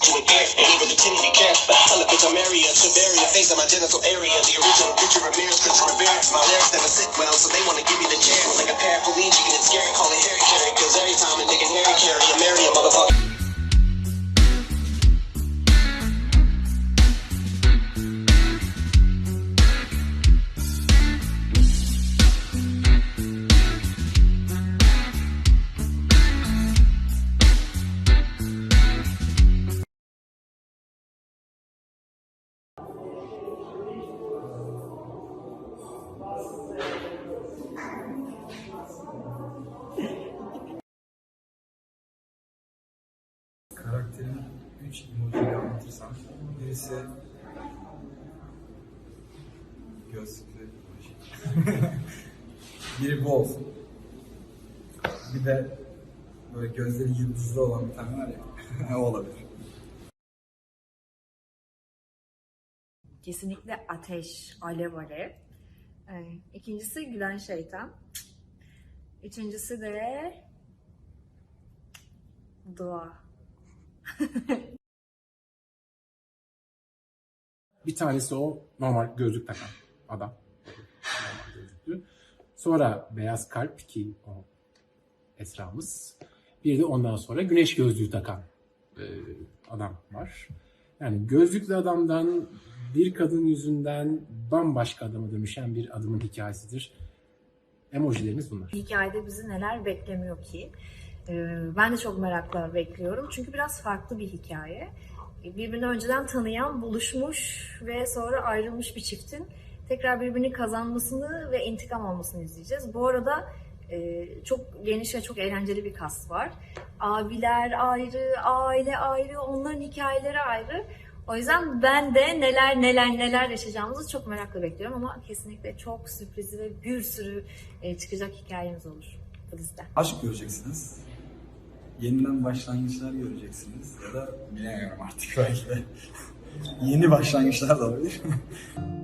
To a gift, ain't even. But I tell a bitch I'm area to vary a face in my genital area. The original picture of Ramirez, Christian Rivera. My lyrics never sit well, so they wanna birisi gözlüklü. Biri olsun. Bir de böyle gözleri yıldızlı olan bir tane var ya. o olabilir. Kesinlikle ateş, alev alev. Ee, İkincisi gülen şeytan. Üçüncüsü de dua. Bir tanesi o normal gözlük takan adam. Normal gözlüklü. Sonra beyaz kalp ki o Esra'mız. Bir de ondan sonra güneş gözlüğü takan e, adam var. Yani gözlüklü adamdan bir kadın yüzünden bambaşka adama dönüşen bir adamın hikayesidir. Emojilerimiz bunlar. Hikayede bizi neler beklemiyor ki? Ee, Ben de çok merakla bekliyorum. Çünkü biraz farklı bir hikaye. Birbirini önceden tanıyan, buluşmuş ve sonra ayrılmış bir çiftin tekrar birbirini kazanmasını ve intikam almasını izleyeceğiz. Bu arada e, çok geniş ve çok eğlenceli bir kast var. Abiler ayrı, aile ayrı, onların hikayeleri ayrı. O yüzden ben de neler neler neler yaşayacağımızı çok merakla bekliyorum ama kesinlikle çok sürpriz ve bir sürü e, çıkacak hikayemiz olur bu dizide. Aşk göreceksiniz. Yeniden başlangıçlar göreceksiniz. Ya da bilemiyorum artık belki de. Yeni başlangıçlar da olabilir.